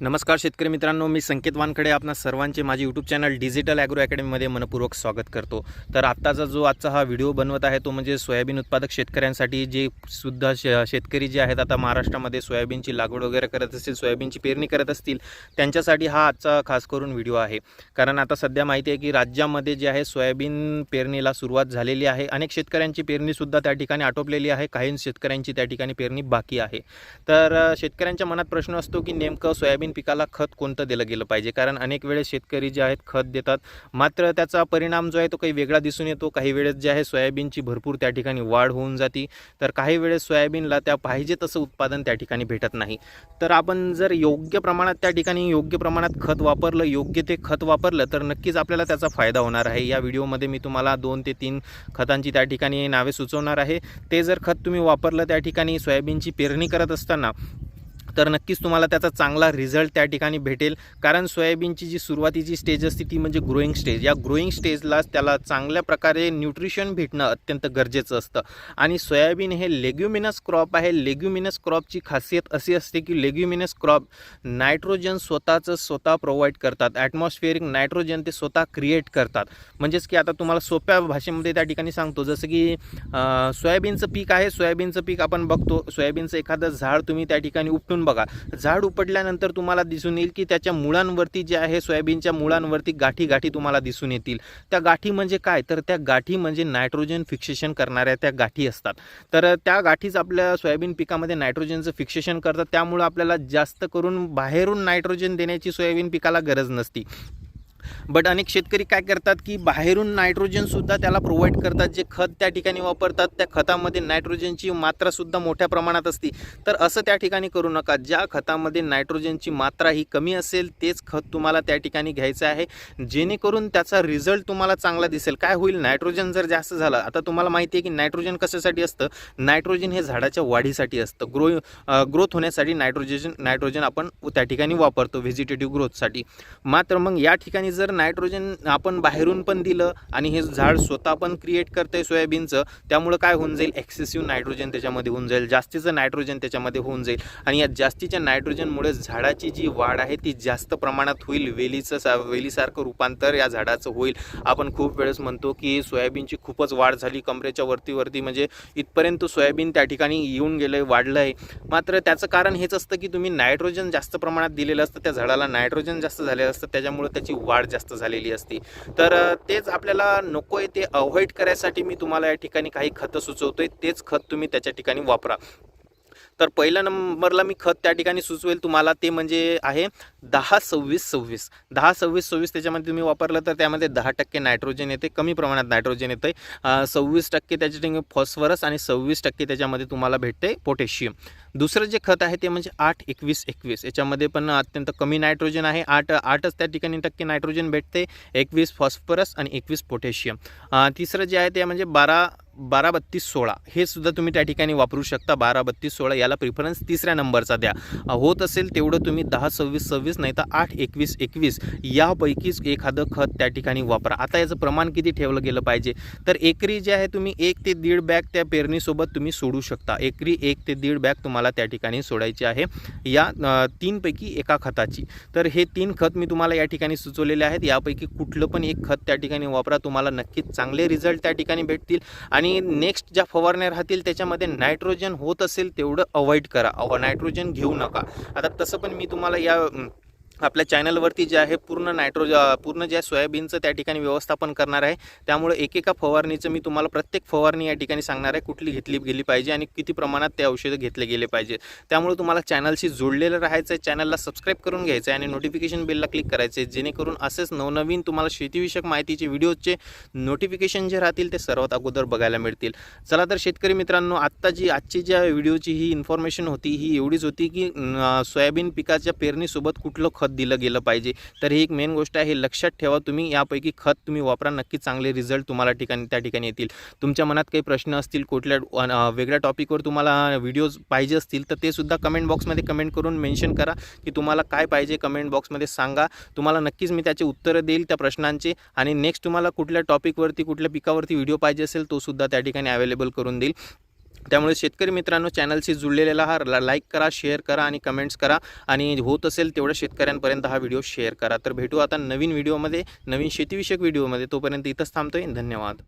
नमस्कार शेतकरी मित्रांनो मी संकेत वानकडे आपणा सर्वांचे माझे यूट्यूब चॅनल डिजिटल ॲग्रो अकॅडमीमध्ये मनपूर्वक स्वागत करतो. तर आत्ताचा जो आजचा हा व्हिडिओ बनवत आहे तो म्हणजे सोयाबीन उत्पादक शेतकऱ्यांसाठी जे सुद्धा शे शेतकरी जे आहेत आता महाराष्ट्रामध्ये सोयाबीनची लागवड वगैरे करत असतील सोयाबीनची पेरणी करत असतील त्यांच्यासाठी हा आजचा खास करून व्हिडिओ आहे. कारण आता सध्या माहिती आहे की राज्यामध्ये जे आहे सोयाबीन पेरणीला सुरुवात झालेली आहे. अनेक शेतकऱ्यांची पेरणीसुद्धा त्या ठिकाणी आटोपलेली आहे. काही शेतकऱ्यांची त्या ठिकाणी पेरणी बाकी आहे. तर शेतकऱ्यांच्या मनात प्रश्न असतो की नेमकं सोयाबीन पिकाला खत कोणतं दिलं गेलं पाहिजे? कारण अनेक वेळेस शेतकरी जे आहेत खत देतात. मात्र त्याचा परिणाम जो आहे तो काही वेगळा दिसून येतो. काही वेळेस जे आहे सोयाबीनची भरपूर त्या ठिकाणी वाढ होऊन जाते. तर काही वेळेस सोयाबीनला त्या पाहिजे तसं उत्पादन त्या ठिकाणी भेटत नाही. तर आपण जर योग्य प्रमाणात त्या ठिकाणी योग्य प्रमाणात खत वापरलं योग्य ते खत वापरलं तर नक्कीच आपल्याला त्याचा फायदा होणार आहे. या व्हिडिओमध्ये मी तुम्हाला दोन ते तीन खतांची त्या ठिकाणी नावे सुचवणार आहे. ते जर खत तुम्ही वापरलं त्या ठिकाणी सोयाबीनची पेरणी करत असताना तर नक्कीच तुम्हाला त्याचा चांगला रिझल्ट त्या ठिकाणी भेटेल. कारण सोयाबीनची जी सुरुवातीची स्टेज असते ती म्हणजे ग्रोईंग स्टेज या ग्रोईंग स्टेजलाच त्याला चांगल्या प्रकारे न्यूट्रिशन भेटणं अत्यंत गरजेचं असतं. आणि सोयाबीन हे लेग्युमिनस क्रॉप आहे. लेग्युमिनस क्रॉपची खासियत अशी असते की लेग्युमिनस क्रॉप नायट्रोजन स्वतःचं स्वतः प्रोव्हाइड करतात. ॲटमॉस्फिअरिक नायट्रोजन ते स्वतः क्रिएट करतात. म्हणजेच की आता तुम्हाला सोप्या भाषेमध्ये त्या ठिकाणी सांगतो. जसं की सोयाबीनचं पीक आहे. सोयाबीनचं पीक आपण बघतो. सोयाबीनचं एखादं झाड तुम्ही त्या ठिकाणी उपटून बघा झाड उपटल्यानंतर तुम्हाला दिसून येईल की त्याच्या मुळांवरती जे आहे सोयाबीनच्या मुळांवरती गाठी गाठी तुम्हाला दिसून येतील. त्या गाठी म्हणजे काय? तर त्या गाठी म्हणजे नायट्रोजन फिक्सेशन करणाऱ्या त्या गाठी असतात. तर त्या गाठीच आपल्या सोयाबीन पिकामध्ये नायट्रोजनचं फिक्सेशन करतात. त्यामुळं आपल्याला जास्त करून बाहेरून नायट्रोजन देण्याची सोयाबीन पिकाला गरज नसती. बट अनेक शेतकरी काय करतात की बाहेरून नायट्रोजनसुद्धा त्याला प्रोव्हाइड करतात जे खत त्या ठिकाणी वापरतात त्या खतामध्ये नायट्रोजनची मात्रासुद्धा मोठ्या प्रमाणात असते. तर असं त्या ठिकाणी करू नका. ज्या खतामध्ये नायट्रोजनची मात्रा ही कमी असेल तेच खत तुम्हाला त्या ठिकाणी घ्यायचं आहे. जेणेकरून त्याचा रिझल्ट तुम्हाला चांगला दिसेल. काय होईल? नायट्रोजन जर जास्त झालं आता तुम्हाला माहिती आहे की नायट्रोजन कशासाठी असतं? नायट्रोजन हे झाडाच्या वाढीसाठी असतं. ग्रो ग्रोथ होण्यासाठी नायट्रोजन नायट्रोजन आपण त्या ठिकाणी वापरतो व्हेजिटेटिव्ह ग्रोथसाठी मात्र मग या ठिकाणी जर नायट्रोजन आपण बाहेरून पण दिलं आणि हे झाड स्वतः पण क्रिएट करतंय सोयाबीनचं त्यामुळं काय होऊन जाईल? एक्सेसिव्ह नायट्रोजन त्याच्यामध्ये होऊन जाईल. जास्तीचं नायट्रोजन त्याच्यामध्ये होऊन जाईल. आणि या जास्तीच्या नायट्रोजनमुळे झाडाची जी वाढ आहे ती जास्त प्रमाणात होईल. वेलीचं सा वेलीसारखं रूपांतर या झाडाचं होईल. आपण खूप वेळेस म्हणतो की सोयाबीनची खूपच वाढ झाली. कमरेच्या वरती वरती म्हणजे इथपर्यंत सोयाबीन त्या ठिकाणी येऊन गेलं आहे वाढलं आहे मात्र त्याचं कारण हेच असतं की तुम्ही नायट्रोजन जास्त प्रमाणात दिलेलं असतं त्या झाडाला नायट्रोजन जास्त झालेलं असतं त्याच्यामुळे त्याची वाढ जास्त झालेली असती. तर तेच आपल्याला नको आहे ते अवॉइड करायसाठी मी तुम्हाला या ठिकाणी काही खतं सुचवतोय. तेच खत तुम्ही त्याच्या ठिकाणी वापरा. तर पहिल्या नंबरला मी खत त्या ठिकाणी सुचवेल तुम्हाला. ते म्हणजे आहे दहा सव्वीस सव्वीस. दहा सव्वीस सव्वीस त्याच्यामध्ये तुम्ही वापरलं तर त्यामध्ये दहा टक्के नायट्रोजन येते. कमी प्रमाणात नायट्रोजन येते सव्वीस टक्के त्याच्या ठिकाणी फॉस्फरस आणि सव्वीस टक्के त्याच्यामध्ये तुम्हाला भेटते पोटॅशियम. दुसरं जे खत आहे ते म्हणजे आठ एकवीस एकवीस. याच्यामध्ये पण अत्यंत कमी नायट्रोजन आहे. आठ आठच त्या ठिकाणी टक्के नायट्रोजन भेटते. एकवीस फॉस्फरस आणि एकवीस पोटॅशियम. तिसरं जे आहे ते म्हणजे बारा बारा बत्तीस सोळा. हे सुद्धा तुम्ही त्या ठिकाणी वापरू शकता. बारा बत्तीस सोळा याला प्रिफरन्स तिसऱ्या नंबरचा द्या. होत असेल तेवढं तुम्ही दहा सव्वीस सव्वीस नाही तर आठ एकवीस एकवीस यापैकीच एखादं खत त्या ठिकाणी वापरा. आता याचं प्रमाण किती ठेवलं गेलं पाहिजे? तर एकरी जे आहे तुम्ही एक ते दीड बॅग त्या पेरणीसोबत तुम्ही सोडू शकता. एकरी एक ते दीड बॅग तुम्हाला त्या ठिकाणी सोडायची आहे. या तीनपैकी एका खताची. तर हे तीन खत मी तुम्हाला या ठिकाणी सुचवलेले आहेत. यापैकी कुठलं पण एक खत त्या ठिकाणी वापरा. तुम्हाला नक्कीच चांगले रिझल्ट त्या ठिकाणी भेटतील. आणि आणि नेक्स्ट ज्या फवारण्या राहतील त्याच्यामध्ये नायट्रोजन होत असेल तेवढं अवॉइड करा. अव नायट्रोजन घेऊ नका. आता तसं पण मी तुम्हाला या आपल्या चॅनलवरती जे आहे पूर्ण नायट्रोज पूर्ण जे आहे सोयाबीनचं त्या ठिकाणी व्यवस्थापन करणार आहे. त्यामुळे एकेका फवारणीचं मी तुम्हाला प्रत्येक फवारणी या ठिकाणी सांगणार आहे कुठली घेतली गेली पाहिजे आणि किती प्रमाणात ते औषधं घेतले गेले पाहिजे. त्यामुळे तुम्हाला चॅनलशी जोडलेलं राहायचं आहे चॅनलला सबस्क्राईब करून घ्यायचं आहे आणि नोटिफिकेशन बेलला क्लिक करायचं आहे जेणेकरून असेच नवनवीन तुम्हाला शेतीविषयक माहितीचे व्हिडिओचे नोटिफिकेशन जे राहतील ते सर्वात अगोदर बघायला मिळतील. चला तर शेतकरी मित्रांनो आत्ता जी आजची ज्या व्हिडिओची ही इन्फॉर्मेशन होती ही एवढीच होती की सोयाबीन पिकाच्या पेरणीसोबत कुठलं खत दिलं गेलं पाहिजे. तर ही एक मेन गोष्ट आहे. लक्षात ठेवा. तुम्ही यापैकी खत तुम्ही वापरा. नक्की चांगले रिझल्ट तुम्हाला ठिकाणी त्या ठिकाणी येतील. तुमच्या मनात काही प्रश्न असतील कुठल्या वेगळ्या टॉपिकवर तुम्हाला व्हिडिओज पाहिजे असतील तर ते सुद्धा कमेंट बॉक्समध्ये कमेंट करून मेन्शन करा. की तुम्हाला काय पाहिजे कमेंट बॉक्समध्ये सांगा. तुम्हाला नक्कीच मी त्याचे उत्तरं देईल त्या प्रश्नांचे. आणि नेक्स्ट तुम्हाला कुठल्या टॉपिकवरती कुठल्या पिकावरती व्हिडिओ पाहिजे असेल तो सुद्धा त्या ठिकाणी अवेलेबल करून देईल. त्यामुळे शेतकरी मित्रांनो चॅनलशी जुळलेला हा लाईक करा शेअर करा आणि कमेंट्स करा. आणि होत असेल तेवढ्या शेतकऱ्यांपर्यंत हा व्हिडिओ शेअर करा. तर भेटू आता नवीन व्हिडिओमध्ये नवीन शेतीविषयक व्हिडिओमध्ये तोपर्यंत इथंच थांबतोय. धन्यवाद.